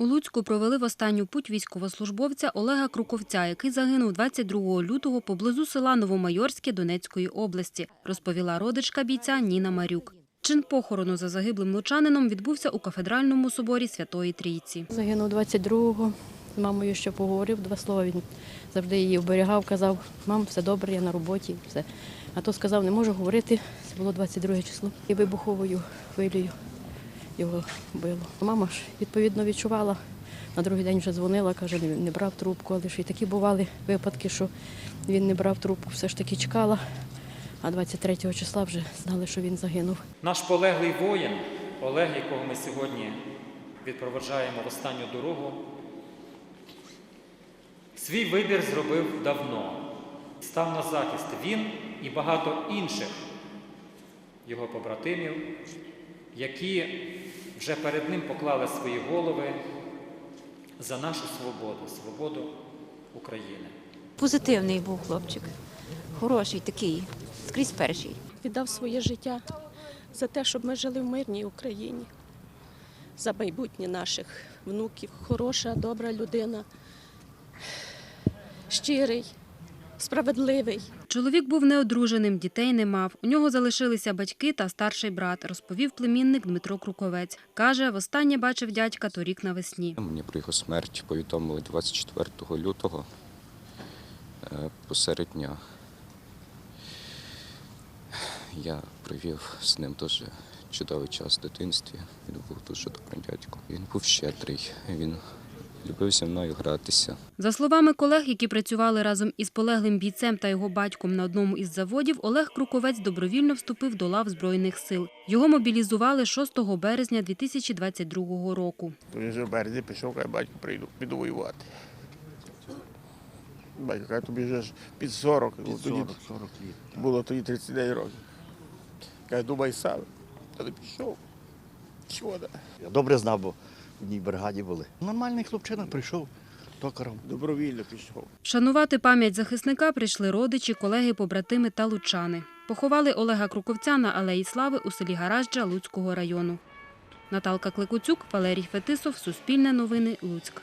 У Луцьку провели в останню путь військовослужбовця Олега Круковця, який загинув 22 лютого поблизу села Новомайорське Донецької області, розповіла родичка бійця Ніна Марюк. Чин похорону за загиблим лучанином відбувся у кафедральному соборі Святої Трійці. Загинув 22-го. З мамою ще поговорив два слова. Він завжди її оберігав, казав, мам, все добре, я на роботі, все. А то сказав, не можу говорити. Це було 22 число. І вибуховою хвилею його било. Мама ж відповідно відчувала. На другий день вже дзвонила, каже, не брав трубку, але ж і такі бували випадки, що він не брав трубку, все ж таки чекала. А 23 числа вже знали, що він загинув. Наш полеглий воїн, Олег, якого ми сьогодні відпроваджаємо в останню дорогу, свій вибір зробив давно. Став на захист він і багато інших його побратимів, які вже перед ним поклали свої голови за нашу свободу, свободу України. Позитивний був хлопчик. Хороший такий, скрізь перший. віддав своє життя за те, щоб ми жили в мирній Україні, за майбутнє наших внуків. Хороша, добра людина, щирий, справедливий. Чоловік був неодруженим, дітей не мав. У нього залишилися батьки та старший брат, розповів племінник Дмитро Круковець. Каже, востаннє бачив дядька торік навесні. Мені про його смерть повідомили 24 лютого е, посеред дня. Я провів з ним дуже чудовий час в дитинстві. Він був дуже добрим дядьком. Він був щедрий, він любив зі мною гратися. За словами колег, які працювали разом із полеглим бійцем та його батьком на одному із заводів, Олег Круковець добровільно вступив до лав Збройних сил. Його мобілізували 6 березня 2022 року. Вже в березні пішов, каже, батько прийду, піду воювати. Батько каже, тобі вже ж під 40, під 40, тоді 40 літ. було тоді 39 років. Каже, думай сам. Тоді пішов. Шкода. Я добре знав, бо в одній бригаді були. Нормальний хлопчина прийшов токаром. Добровільно пішов. Шанувати пам'ять захисника прийшли родичі, колеги, побратими та лучани. Поховали Олега Круковця на Алеї Слави у селі Гаражджа Луцького району. Наталка Кликуцюк, Валерій Фетисов, Суспільне новини, Луцьк.